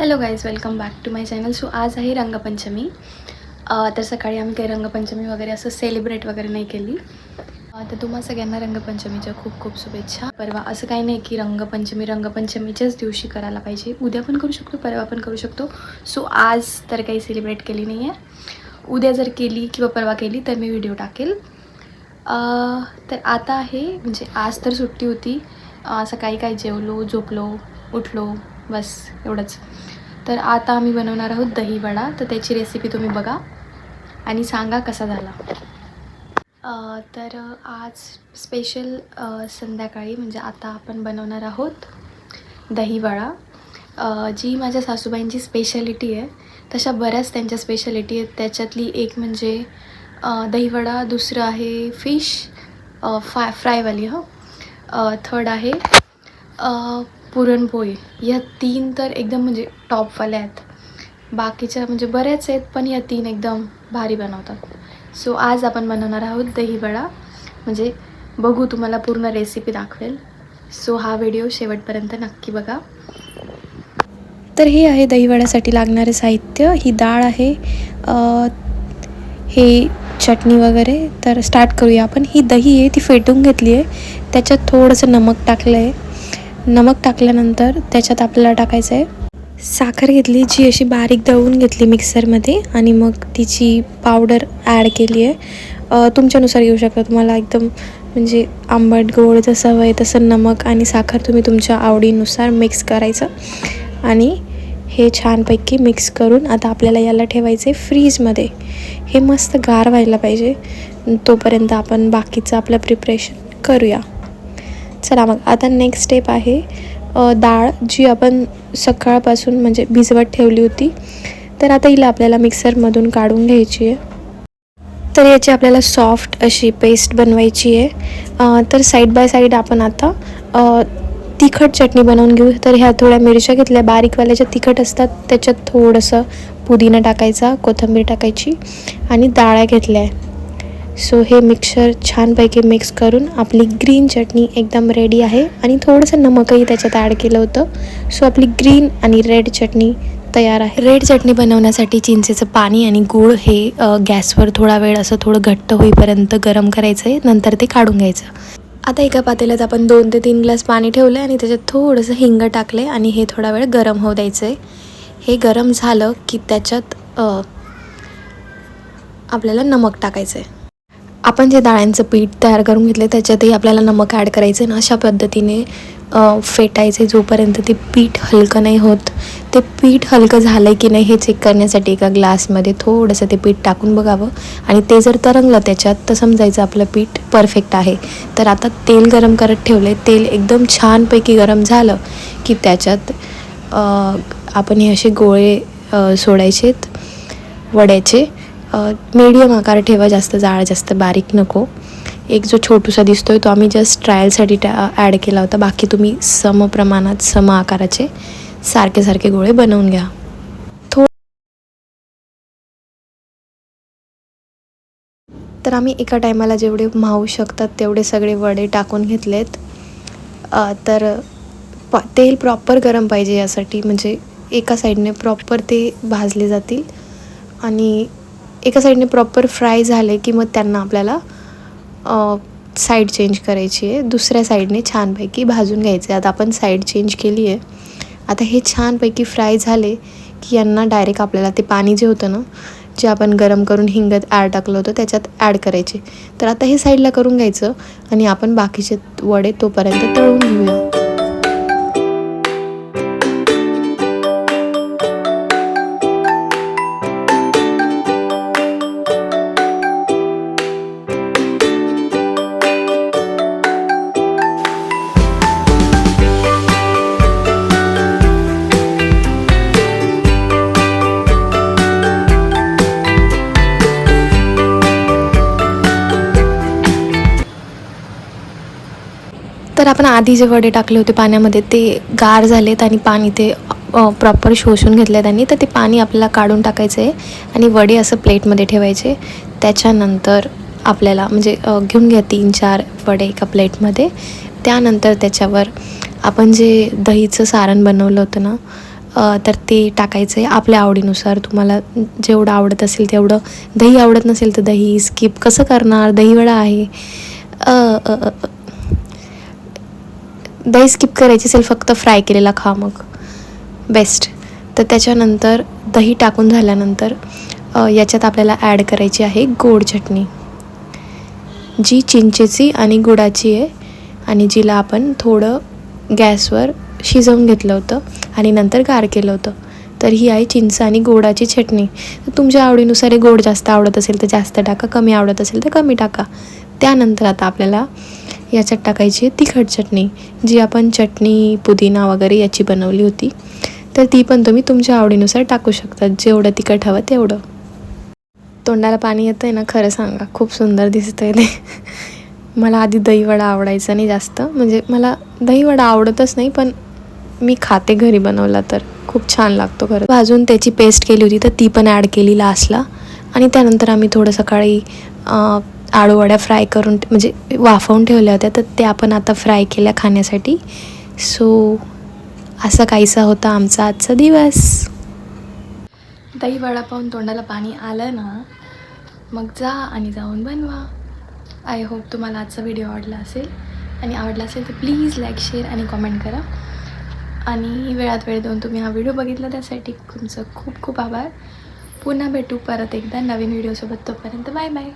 Hello guys welcome back to my channel so आज आहे रंगपंचमी. तर सकाळी आम्ही काही रंगपंचमी वगैरे असं सेलिब्रेट वगैरे नाही केली. तर तुम्हा सगळ्यांना रंगपंचमीच्या खूप खूप शुभेच्छा. परवा असं काही नाही की रंगपंचमी रंगपंचमीच्याच दिवशी करायला पाहिजे. उद्या पण करू शकतो परवा पण करू शकतो. सो आज तर काही सेलिब्रेट केली नाही आहे उद्या जर केली किंवा परवा केली तर मी व्हिडिओ टाकेल. तर आता आहे म्हणजे आज तर सुट्टी होती. सकाळी काय जेवलो झोपलो उठलो. बस एवढंच. तर आता आम्ही बनवणार आहोत दहीवडा तर त्याची रेसिपी तुम्ही बघा आणि सांगा कसा झाला. तर आज स्पेशल संध्याकाळी म्हणजे आता आपण बनवणार आहोत दहीवडा जी माझ्या सासूबाईंची स्पेशालिटी आहे तशा बऱ्याच त्यांच्या स्पेशालिटी आहेत. त्याच्यातली एक म्हणजे दहीवडा दुसरं आहे फिश फाय फ्रायवाली हं. थर्ड आहे पुरणपोळी. या तीन तर एकदम म्हणजे टॉपवाल्या आहेत. बाकीच्या म्हणजे बऱ्याच आहेत पण या तीन एकदम भारी बनवतात. सो आज आपण बनवणार आहोत दहीवडा म्हणजे बघू तुम्हाला पूर्ण रेसिपी दाखवेल. सो हा व्हिडिओ शेवटपर्यंत नक्की बघा. तर हे आहे दहीवड्यासाठी लागणारे साहित्य. ही डाळ आहे. हे चटणी वगैरे. तर स्टार्ट करूया आपण. ही दही आहे ती फेटून घेतली आहे. त्याच्यात थोडंसं नमक टाकलं आहे नमक टाकल्यानंतर त्याच्यात आपल्याला टाकायचं आहे. साखर घेतली जी अशी बारीक दळून घेतली मिक्सरमध्ये आणि मग तिची पावडर ॲड केली आहे. तुमच्यानुसार घेऊ शकता. तुम्हाला एकदम म्हणजे आंबट गोड जसं हवं आहे तसं नमक आणि साखर तुम्ही तुमच्या आवडीनुसार मिक्स करायचं. आणि हे छानपैकी मिक्स करून आता आपल्याला याला ठेवायचं आहे फ्रीजमध्ये. हे मस्त गार व्हायला पाहिजे. तोपर्यंत आपण बाकीचं आपलं प्रिपरेशन करूया. चला मग आता नेक्स्ट स्टेप आहे डाळ जी आपण सकाळपासून म्हणजे भिजवत ठेवली होती तर आता हिला आपल्याला मिक्सरमधून काढून घ्यायची आहे. तर याची आपल्याला सॉफ्ट अशी पेस्ट बनवायची आहे. तर साईड बाय साईड आपण आता तिखट चटणी बनवून घेऊ. तर ह्या थोड्या मिरच्या घेतल्या बारीकवाल्या ज्या तिखट असतात त्याच्यात थोडंसं पुदिना टाकायचा कोथिंबीर टाकायची आणि डाळ्या घेतल्या आहे. सो हे मिक्सर छानपैकी मिक्स करून आपली ग्रीन चटणी एकदम रेडी आहे. आणि थोडंसं नमकही त्याच्यात ॲड केलं होतं. सो आपली ग्रीन आणि रेड चटणी तयार आहे. रेड चटणी बनवण्यासाठी चिंचेचं पाणी आणि गूळ हे गॅसवर थोडा वेळ असं थोडं घट्ट होईपर्यंत गरम करायचं आहे नंतर ते काढून घ्यायचं. आता एका पातेल्यात आपण दोन ते तीन ग्लास पाणी ठेवलं आहे आणि त्याच्यात थोडंसं हिंग टाकलं आहे आणि हे थोडा वेळ गरम होऊ द्यायचं आहे हे गरम झालं की त्याच्यात आपल्याला नमक टाकायचं आहे आपण जे डाळ्यांचं पीठ तयार करून घेतलं त्याच्यातही आपल्याला नमक ॲड करायचं आहे ना अशा पद्धतीने फेटायचे जोपर्यंत ते पीठ हलकं नाही होत ते पीठ हलकं झालं आहे की नाही हे चेक करण्यासाठी एका ग्लासमध्ये थोडंसं ते पीठ टाकून बघावं. आणि ते जर तरंगलं त्याच्यात तर समजायचं आपलं पीठ परफेक्ट आहे. तर आता तेल गरम करत ठेवलं आहे तेल एकदम छानपैकी गरम झालं की त्याच्यात आपण हे असे गोळे सोडायचेत वड्याचे. मीडियम आकार ठेवा जास्त जाळ जास्त बारीक नको. एक जो छोटूसा दिसतोय तो आम्ही जस्ट ट्रायलसाठी त्या ॲड केला होता. बाकी तुम्ही सम प्रमाणात सम आकाराचे सारखे सारखे गोळे बनवून घ्या. थो तर आम्ही एका टायमाला जेवढे मावू शकतात तेवढे सगळे वडे टाकून घेतलेत. तर प तेल प्रॉपर गरम पाहिजे यासाठी. म्हणजे एका साईडने प्रॉपर ते भाजले जातील. आणि एका साईडने प्रॉपर फ्राय झाले की मग त्यांना आपल्याला साईड चेंज करायची आहे. दुसऱ्या साईडने छानपैकी भाजून घ्यायचे आता आपण साईड चेंज केली आहे. आता हे छानपैकी फ्राय झाले की यांना डायरेक्ट आपल्याला ते पाणी जे होतं ना जे आपण गरम करून हिंगत ॲड टाकलं होतं त्याच्यात ॲड करायचे. तर आता हे साईडला करून घ्यायचं आणि आपण बाकीचे वडे तोपर्यंत तळून घेऊया. तर आपण आधी जे वडे टाकले होते पाण्यामध्ये ते गार झालेत आणि पाणी ते प्रॉपर शोषून घेतलं त्यांनी. तर ते पाणी आपल्याला काढून टाकायचं आहे आणि वडे असं प्लेटमध्ये ठेवायचे. त्याच्यानंतर आपल्याला म्हणजे घेऊन घ्या तीन चार वडे एका प्लेटमध्ये. त्यानंतर त्याच्यावर आपण जे दहीचं सारण बनवलं होतं ना तर ते टाकायचं आहे आपल्या आवडीनुसार. तुम्हाला जेवढं आवडत असेल तेवढं दही आवडत नसेल तर दही स्किप कसं करणार? दहीवडा आहे. अ. दही स्किप करायची असेल फक्त फ्राय केलेला खा मग. बेस्ट तर त्याच्यानंतर दही टाकून झाल्यानंतर याच्यात आपल्याला ॲड करायची आहे गोड चटणी. जी चिंचेची आणि गुडाची आहे आणि जिला आपण थोडं गॅसवर शिजवून घेतलं होतं आणि नंतर गार केलं होतं. तर ही आहे चिंच आणि गोडाची चटणी. तर तुमच्या आवडीनुसार गोड जास्त आवडत असेल तर जास्त टाका कमी आवडत असेल तर कमी टाका. त्यानंतर आता आपल्याला याच्यात टाकायची आहे. तिखट चटणी जी आपण चटणी पुदिना वगैरे याची बनवली होती. तर ती पण तुम्ही तुमच्या आवडीनुसार टाकू शकता जेवढं तिखट हवं तेवढं. तोंडाला पाणी येतं आहे ना खरं सांगा. खूप सुंदर दिसतं आहे ते. मला आधी दहीवडा आवडायचा नाही जास्त. म्हणजे मला दहीवडा आवडतच नाही पण मी खाते घरी बनवला तर. खूप छान लागतो खरं. भाजून त्याची पेस्ट केली होती तर ती पण ॲड केली लास्टला आणि त्यानंतर आम्ही थोडं सकाळी आळूवड्या फ्राय करून म्हणजे वाफवून ठेवल्या होत्या तर त्या आपण आता फ्राय केल्या खाण्यासाठी. सो असा काहीसा होता आमचा आजचा दिवस. दही वडा पाहून तोंडाला पाणी आलं ना मग जा आणि जाऊन बनवा. आय होप तुम्हाला आजचा व्हिडिओ आवडला असेल. आणि आवडला असेल तर प्लीज लाईक शेअर आणि कॉमेंट करा. आणि वेळात वेळ देऊन तुम्ही हा व्हिडिओ बघितला त्यासाठी तुमचं खूप खूप आभार. पुन्हा भेटू परत एकदा नवीन व्हिडिओसोबत तोपर्यंत बाय बाय